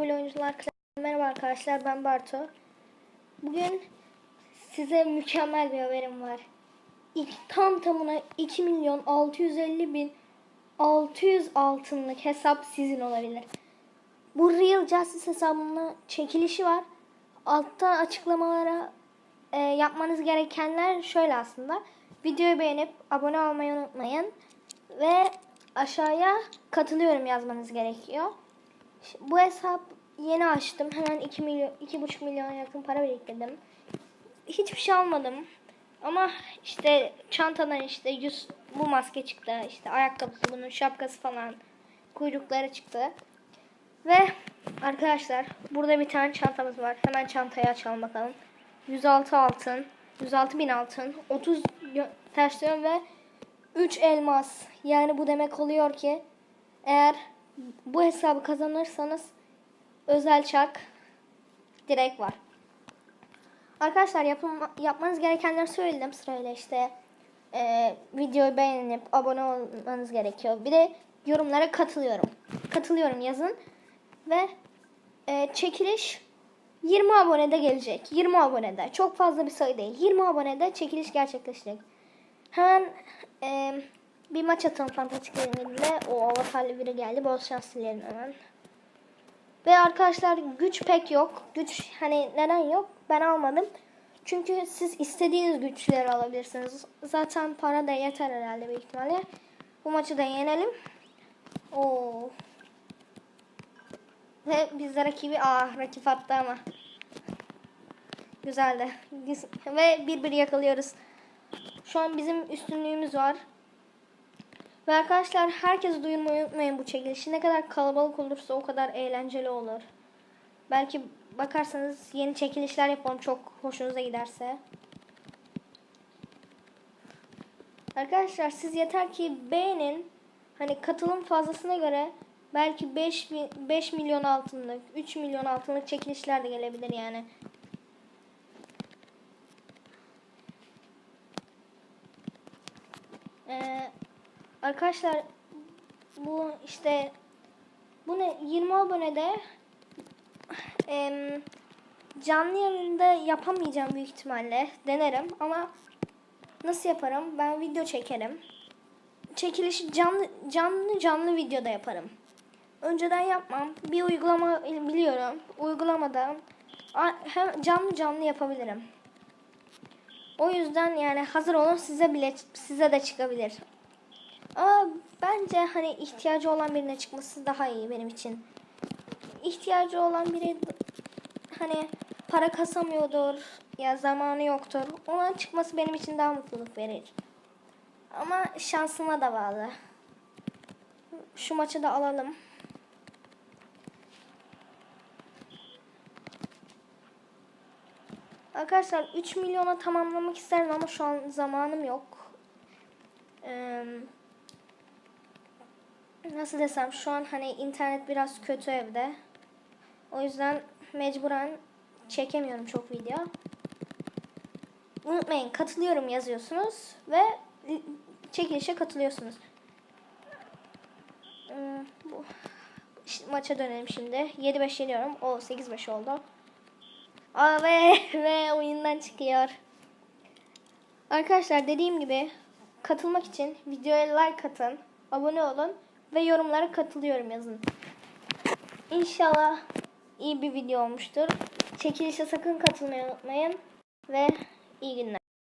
Böyle oyuncular merhaba arkadaşlar ben Barto. Bugün size mükemmel bir haberim var. İlk, tam tamına 2 milyon 650 bin 600 altınlık hesap sizin olabilir. Bu Real Justice hesabına çekilişi var. Altta açıklamalara e, yapmanız gerekenler şöyle aslında. Videoyu beğenip abone olmayı unutmayın. Ve aşağıya katılıyorum yazmanız gerekiyor. Bu hesap yeni açtım. Hemen 2 milyon 2,5 milyon yakın para biriktirdim. Hiçbir şey almadım. Ama işte çantadan işte yüz bu maske çıktı. işte ayakkabısı, bunun şapkası falan, kuyrukları çıktı. Ve arkadaşlar burada bir tane çantamız var. Hemen çantayı açalım bakalım. 106 altın, 106 bin altın, 30 yö- ters yön ve 3 elmas. Yani bu demek oluyor ki eğer bu hesabı kazanırsanız özel çak direkt var. Arkadaşlar yapım, yapmanız gerekenleri söyledim sırayla işte e, videoyu beğenip abone olmanız gerekiyor. Bir de yorumlara katılıyorum. Katılıyorum yazın ve e, çekiliş 20 abonede gelecek. 20 abonede. Çok fazla bir sayı değil. 20 abonede çekiliş gerçekleşecek. Hemen e, bir maç atalım fantastik elimizle. O avatarlı biri geldi. Bol şans dilerim hemen. Ve arkadaşlar güç pek yok. Güç hani neden yok? Ben almadım. Çünkü siz istediğiniz güçleri alabilirsiniz. Zaten para da yeter herhalde büyük ihtimalle. Bu maçı da yenelim. Oo. Ve biz de rakibi ah rakip attı ama. Güzeldi. Ve bir bir yakalıyoruz. Şu an bizim üstünlüğümüz var. Ve arkadaşlar herkes duyurmayı unutmayın bu çekilişi. Ne kadar kalabalık olursa o kadar eğlenceli olur. Belki bakarsanız yeni çekilişler yapalım çok hoşunuza giderse. Arkadaşlar siz yeter ki beğenin. Hani katılım fazlasına göre belki 5, mi- 5 milyon altınlık, 3 milyon altınlık çekilişler de gelebilir yani. Ee, arkadaşlar bu işte bu ne? 20 abonede em, canlı yayında yapamayacağım büyük ihtimalle. Denerim ama nasıl yaparım? Ben video çekerim. Çekilişi canlı canlı canlı videoda yaparım. Önceden yapmam. Bir uygulama biliyorum. Uygulamadan hem canlı canlı yapabilirim. O yüzden yani hazır olun size bile size de çıkabilir. Ama bence hani ihtiyacı olan birine çıkması daha iyi benim için. İhtiyacı olan biri hani para kasamıyordur ya zamanı yoktur. Ona çıkması benim için daha mutluluk verir. Ama şansıma da bağlı. Şu maçı da alalım. Arkadaşlar 3 milyona tamamlamak isterim ama şu an zamanım yok. Ee, nasıl desem şu an hani internet biraz kötü evde. O yüzden mecburen çekemiyorum çok video. Unutmayın katılıyorum yazıyorsunuz ve çekilişe katılıyorsunuz. Ee, bu maça dönelim şimdi. 7-5 yeniyorum. O 8-5 oldu. Aa, ve, ve oyundan çıkıyor. Arkadaşlar dediğim gibi katılmak için videoya like atın, abone olun ve yorumlara katılıyorum yazın. İnşallah iyi bir video olmuştur. Çekilişe sakın katılmayı unutmayın ve iyi günler.